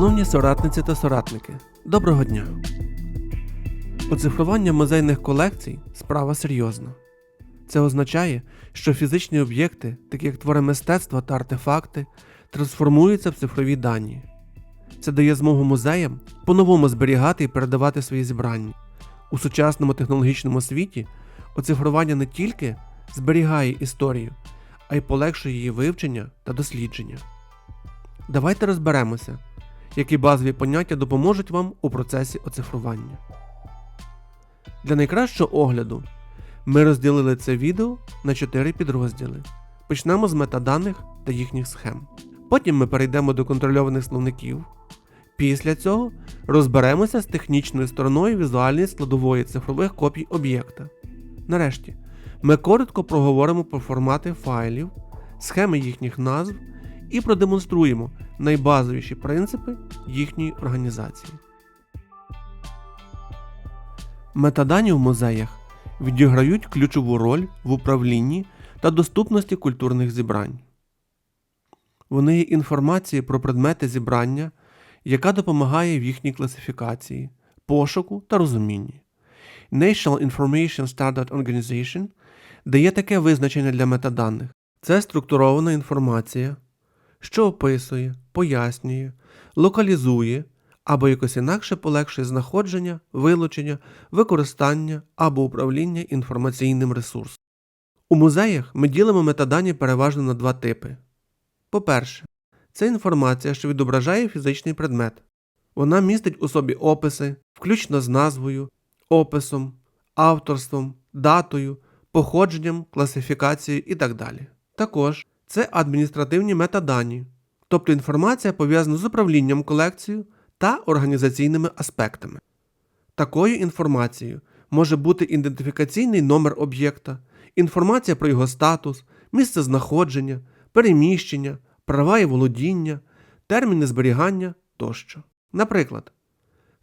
Шановні соратниці та соратники, доброго дня! Оцифрування музейних колекцій справа серйозна. Це означає, що фізичні об'єкти, такі як твори мистецтва та артефакти, трансформуються в цифрові дані. Це дає змогу музеям по-новому зберігати і передавати свої зібрання. У сучасному технологічному світі оцифрування не тільки зберігає історію, а й полегшує її вивчення та дослідження. Давайте розберемося, які базові поняття допоможуть вам у процесі оцифрування. Для найкращого огляду ми розділили це відео на 4 підрозділи. Почнемо з метаданих та їхніх схем. Потім ми перейдемо до контрольованих словників. Після цього розберемося з технічною стороною візуальної складової цифрових копій об'єкта. Нарешті, ми коротко проговоримо про формати файлів, схеми їхніх назв і продемонструємо найбазовіші принципи їхньої організації. Метадані в музеях відіграють ключову роль в управлінні та доступності культурних зібрань. Вони є інформацією про предмети зібрання, яка допомагає в їхній класифікації, пошуку та розумінні. National Information Standard Organization дає таке визначення для метаданих. Це структурована інформація, що описує, пояснює, локалізує або якось інакше полегшує знаходження, вилучення, використання або управління інформаційним ресурсом. У музеях ми ділимо метадані переважно на два типи. По-перше, це інформація, що відображає фізичний предмет. Вона містить у собі описи, включно з назвою, описом, авторством, датою, походженням, класифікацією і так далі. Також це адміністративні метадані, тобто інформація пов'язана з управлінням колекцією та організаційними аспектами. Такою інформацією може бути ідентифікаційний номер об'єкта, інформація про його статус, місце знаходження, переміщення, права і володіння, терміни зберігання тощо. Наприклад,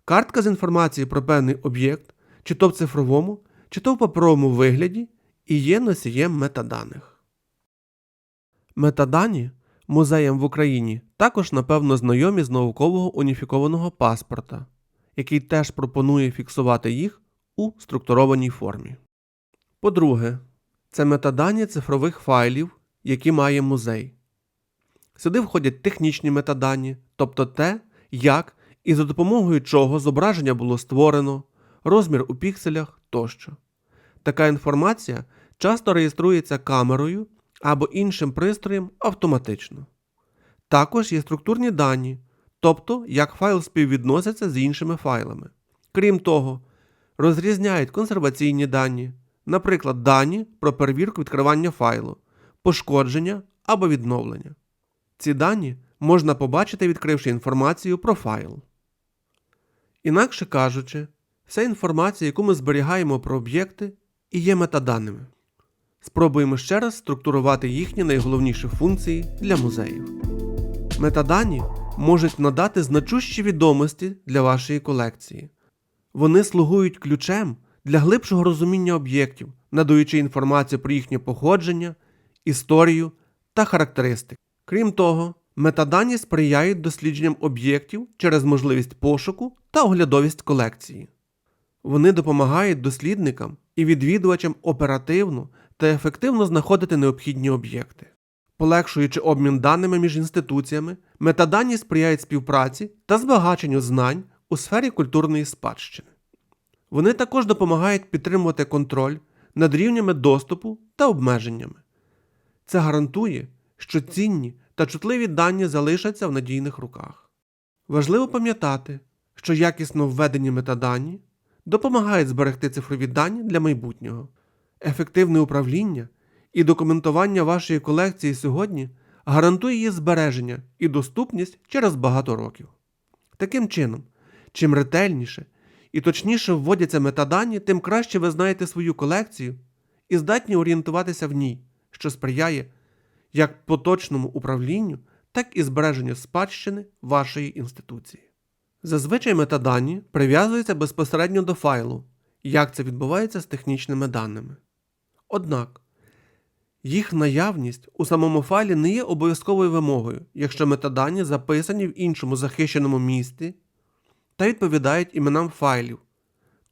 картка з інформацією про певний об'єкт, чи то в цифровому, чи то в паперовому вигляді, і є носієм метаданих. Метадані музеям в Україні також напевно знайомі з наукового уніфікованого паспорта, який теж пропонує фіксувати їх у структурованій формі. По-друге, це метадані цифрових файлів, які має музей. Сюди входять технічні метадані, тобто те, як і за допомогою чого зображення було створено, розмір у пікселях тощо. Така інформація часто реєструється камерою або іншим пристроєм автоматично. Також є структурні дані, тобто як файл співвідноситься з іншими файлами. Крім того, розрізняють консерваційні дані, наприклад, дані про перевірку відкривання файлу, пошкодження або відновлення. Ці дані можна побачити, відкривши інформацію про файл. Інакше кажучи, вся інформація, яку ми зберігаємо про об'єкти, і є метаданими. Спробуємо ще раз структурувати їхні найголовніші функції для музеїв. Метадані можуть надати значущі відомості для вашої колекції. Вони слугують ключем для глибшого розуміння об'єктів, надаючи інформацію про їхнє походження, історію та характеристики. Крім того, метадані сприяють дослідженням об'єктів через можливість пошуку та оглядовість колекції. Вони допомагають дослідникам і відвідувачам оперативно та ефективно знаходити необхідні об'єкти. Полегшуючи обмін даними між інституціями, метадані сприяють співпраці та збагаченню знань у сфері культурної спадщини. Вони також допомагають підтримувати контроль над рівнями доступу та обмеженнями. Це гарантує, що цінні та чутливі дані залишаться в надійних руках. Важливо пам'ятати, що якісно введені метадані допомагають зберегти цифрові дані для майбутнього. Ефективне управління і документування вашої колекції сьогодні гарантує її збереження і доступність через багато років. Таким чином, чим ретельніше і точніше вводяться метадані, тим краще ви знаєте свою колекцію і здатні орієнтуватися в ній, що сприяє як поточному управлінню, так і збереженню спадщини вашої інституції. Зазвичай метадані прив'язуються безпосередньо до файлу, як це відбувається з технічними даними. Однак, Їх наявність у самому файлі не є обов'язковою вимогою, якщо метадані записані в іншому захищеному місці та відповідають іменам файлів,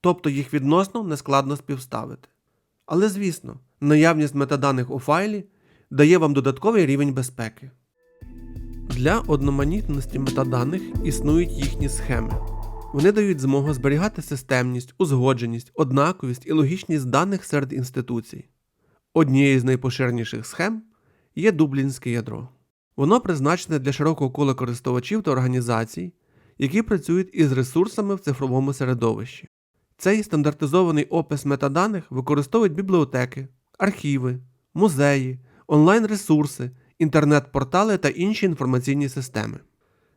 тобто їх відносно нескладно співставити. Але звісно, наявність метаданих у файлі дає вам додатковий рівень безпеки. Для одноманітності метаданих існують їхні схеми. Вони дають змогу зберігати системність, узгодженість, однаковість і логічність даних серед інституцій. Однією з найпоширеніших схем є дублінське ядро. Воно призначене для широкого кола користувачів та організацій, які працюють із ресурсами в цифровому середовищі. Цей стандартизований опис метаданих використовують бібліотеки, архіви, музеї, онлайн-ресурси, інтернет-портали та інші інформаційні системи.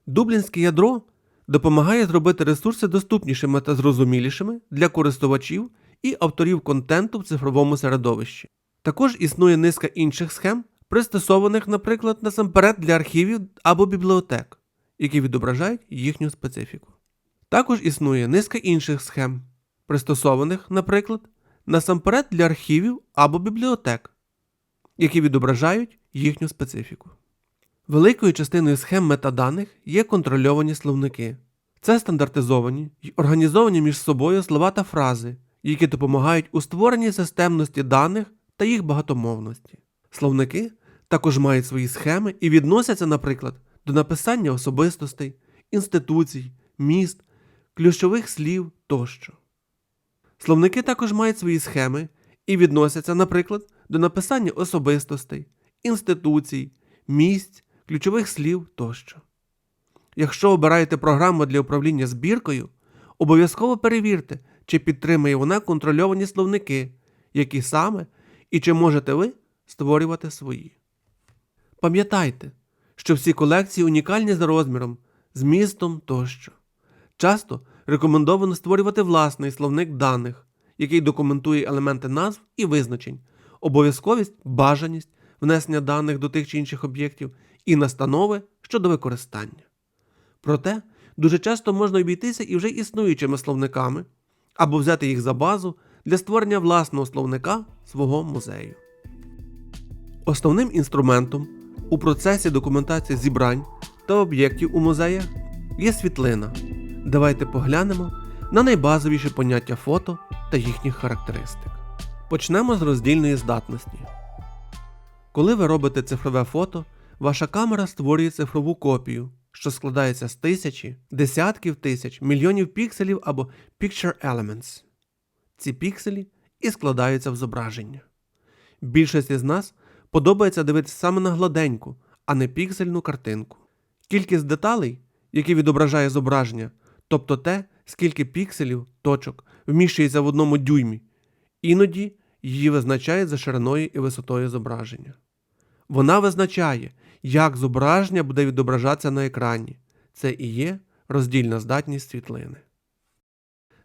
Дублінське ядро допомагає зробити ресурси доступнішими та зрозумілішими для користувачів і авторів контенту в цифровому середовищі. Також існує низка інших схем, пристосованих, наприклад, насамперед для архівів або бібліотек, які відображають їхню специфіку. Також існує низка інших схем, пристосованих, наприклад, насамперед для архівів або бібліотек, які відображають їхню специфіку. Великою частиною схем метаданих є контрольовані словники. Це стандартизовані й організовані між собою слова та фрази, які допомагають у створенні системності даних та їх багатомовності. Словники також мають свої схеми і відносяться, наприклад, до написання особистостей, інституцій, міст, ключових слів тощо. Словники також мають свої схеми і відносяться, наприклад, до написання особистостей, інституцій, місць, ключових слів тощо. Якщо обираєте програму для управління збіркою, обов'язково перевірте, чи підтримує вона контрольовані словники, які саме і чи можете ви створювати свої. Пам'ятайте, що всі колекції унікальні за розміром, змістом тощо. Часто рекомендовано створювати власний словник даних, який документує елементи назв і визначень, обов'язковість, бажаність, внесення даних до тих чи інших об'єктів і настанови щодо використання. Проте дуже часто можна обійтися і вже існуючими словниками або взяти їх за базу для створення власного словника свого музею. Основним інструментом у процесі документації зібрань та об'єктів у музеях є світлина. Давайте поглянемо на найбазовіші поняття фото та їхніх характеристик. Почнемо з роздільної здатності. Коли ви робите цифрове фото, ваша камера створює цифрову копію, що складається з тисячі, десятків тисяч, мільйонів пікселів або Picture Elements. Ці пікселі і складаються в зображення. Більшості з нас подобається дивитися саме на гладеньку, а не піксельну картинку. Кількість деталей, які відображає зображення, тобто те, скільки пікселів, точок вміщується в одному дюймі, іноді її визначають за шириною і висотою зображення. Вона визначає, як зображення буде відображатися на екрані. Це і є роздільна здатність світлини.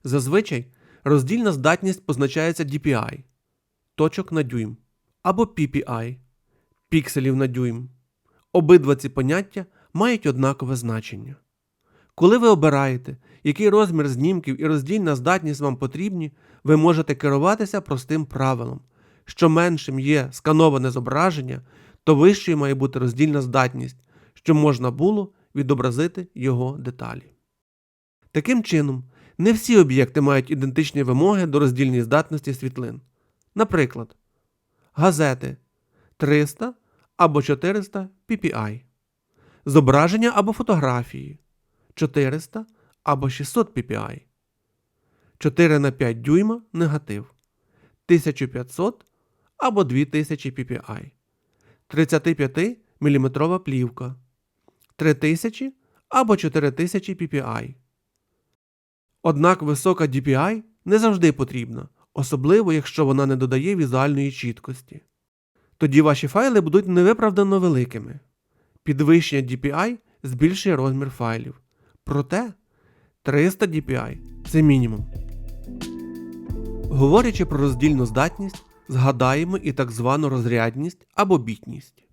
Зазвичай роздільна здатність позначається DPI точок на дюйм або PPI пікселів на дюйм. Обидва ці поняття мають однакове значення. Коли ви обираєте, який розмір знімків і роздільна здатність вам потрібні, ви можете керуватися простим правилом. Що меншим є скановане зображення, то вищою має бути роздільна здатність, щоб можна було відобразити його деталі. Таким чином, не всі об'єкти мають ідентичні вимоги до роздільної здатності світлин. Наприклад, газети 300 або 400 ppi, зображення або фотографії 400 або 600 ppi, 4 на 5 дюйма негатив 1500 або 2000 ppi, 35 мм плівка 3000 або 4000 ppi. Однак висока DPI не завжди потрібна, особливо якщо вона не додає візуальної чіткості. Тоді ваші файли будуть невиправдано великими. Підвищення DPI збільшує розмір файлів. Проте 300 DPI це мінімум. Говорячи про роздільну здатність, згадаємо і так звану розрядність або бітність.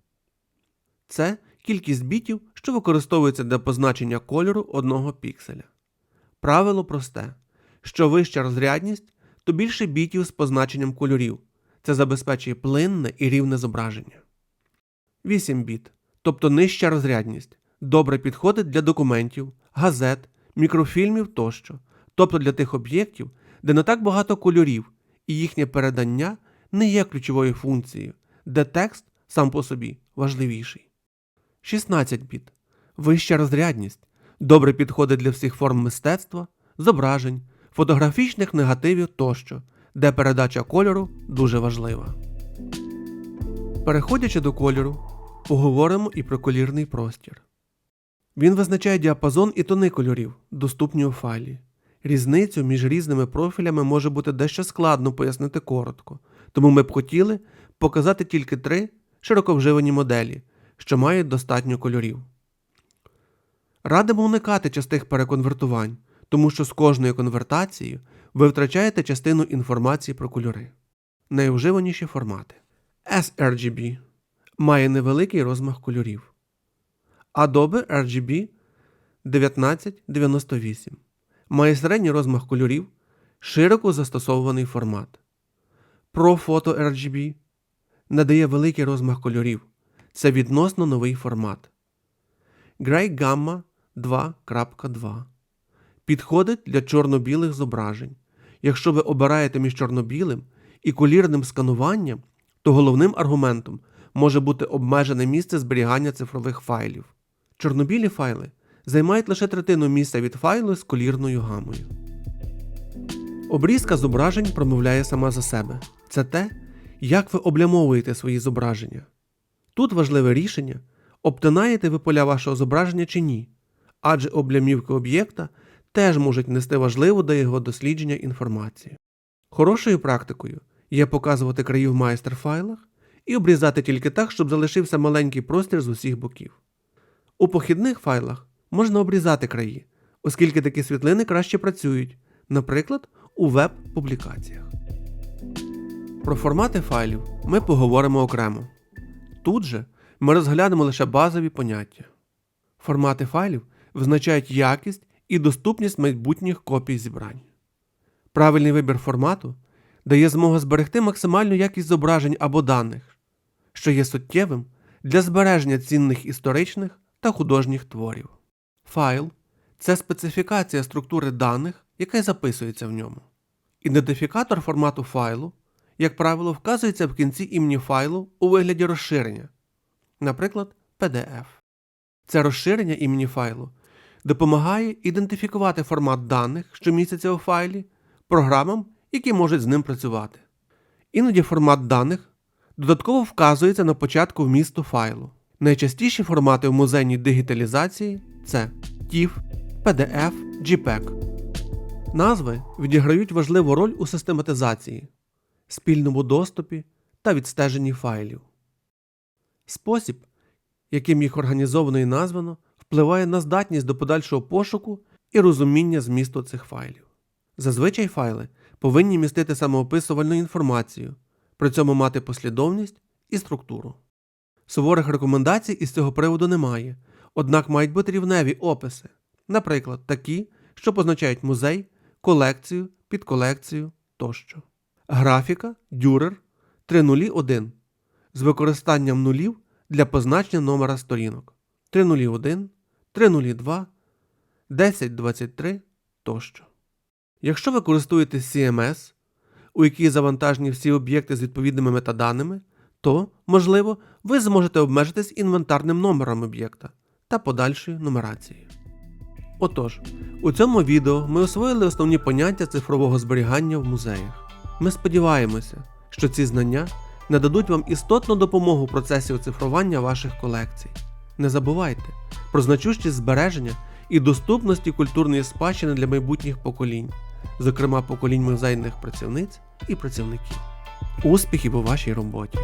Це кількість бітів, що використовується для позначення кольору одного пікселя. Правило просте: що вища розрядність, то більше бітів з позначенням кольорів. Це забезпечує плинне і рівне зображення. 8 біт, тобто нижча розрядність, добре підходить для документів, газет, мікрофільмів тощо, тобто для тих об'єктів, де не так багато кольорів, і їхнє передання не є ключовою функцією, де текст сам по собі важливіший. 16 біт. Вища розрядність добре підходить для всіх форм мистецтва, зображень, фотографічних негативів тощо, де передача кольору дуже важлива. Переходячи до кольору, поговоримо і про колірний простір. Він визначає діапазон і тони кольорів, доступні у файлі. Різницю між різними профілями може бути дещо складно пояснити коротко, тому ми б хотіли показати тільки три широковживані моделі, що мають достатньо кольорів. Радимо уникати частих переконвертувань, тому що з кожною конвертацією ви втрачаєте частину інформації про кольори. Найвживаніші формати. sRGB має невеликий розмах кольорів. Adobe RGB 1998 має середній розмах кольорів, широко застосовуваний формат. ProPhoto RGB надає великий розмах кольорів. Це відносно новий формат. Grey Gamma 2.2 підходить для чорно-білих зображень. Якщо ви обираєте між чорно-білим і колірним скануванням, то головним аргументом може бути обмежене місце зберігання цифрових файлів. Чорнобілі файли займають лише третину місця від файлу з колірною гамою. Обрізка зображень промовляє сама за себе. Це те, як ви облямовуєте свої зображення. Тут важливе рішення, обтинаєте ви поля вашого зображення чи ні, адже облямівки об'єкта теж можуть нести важливу до його дослідження інформацію. Хорошою практикою є показувати краї в майстер-файлах і обрізати тільки так, щоб залишився маленький простір з усіх боків. У похідних файлах можна обрізати краї, оскільки такі світлини краще працюють, наприклад, у веб-публікаціях. Про формати файлів ми поговоримо окремо. Тут же ми розглянемо лише базові поняття. Формати файлів визначають якість і доступність майбутніх копій зібрань. Правильний вибір формату дає змогу зберегти максимальну якість зображень або даних, що є суттєвим для збереження цінних історичних та художніх творів. Файл це специфікація структури даних, яка записується в ньому. Ідентифікатор формату файлу, як правило, вказується в кінці імені файлу у вигляді розширення, наприклад, PDF. Це розширення імені файлу допомагає ідентифікувати формат даних, що містяться у файлі, програмам, які можуть з ним працювати. Іноді формат даних додатково вказується на початку вмісту файлу. Найчастіші формати в музейній дигіталізації це TIFF, PDF, JPEG. Назви відіграють важливу роль у систематизації, спільному доступі та відстеженні файлів. Спосіб, яким їх організовано і названо, впливає на здатність до подальшого пошуку і розуміння змісту цих файлів. Зазвичай файли повинні містити самоописувальну інформацію, при цьому мати послідовність і структуру. Суворих рекомендацій із цього приводу немає, однак мають бути рівневі описи, наприклад, такі, що позначають музей, колекцію, підколекцію тощо. Графіка Dürer 301 з використанням нулів для позначення номера сторінок 301, 302, 1023 тощо. Якщо ви користуєтесь CMS, у якій завантажені всі об'єкти з відповідними метаданими, то, можливо, ви зможете обмежитись інвентарним номером об'єкта та подальшою нумерацією. Отож, у цьому відео ми освоїли основні поняття цифрового зберігання в музеях. Ми сподіваємося, що ці знання нададуть вам істотну допомогу в процесі оцифрування ваших колекцій. Не забувайте про значущість збереження і доступності культурної спадщини для майбутніх поколінь, зокрема поколінь музейних працівниць і працівників. Успіхів у вашій роботі!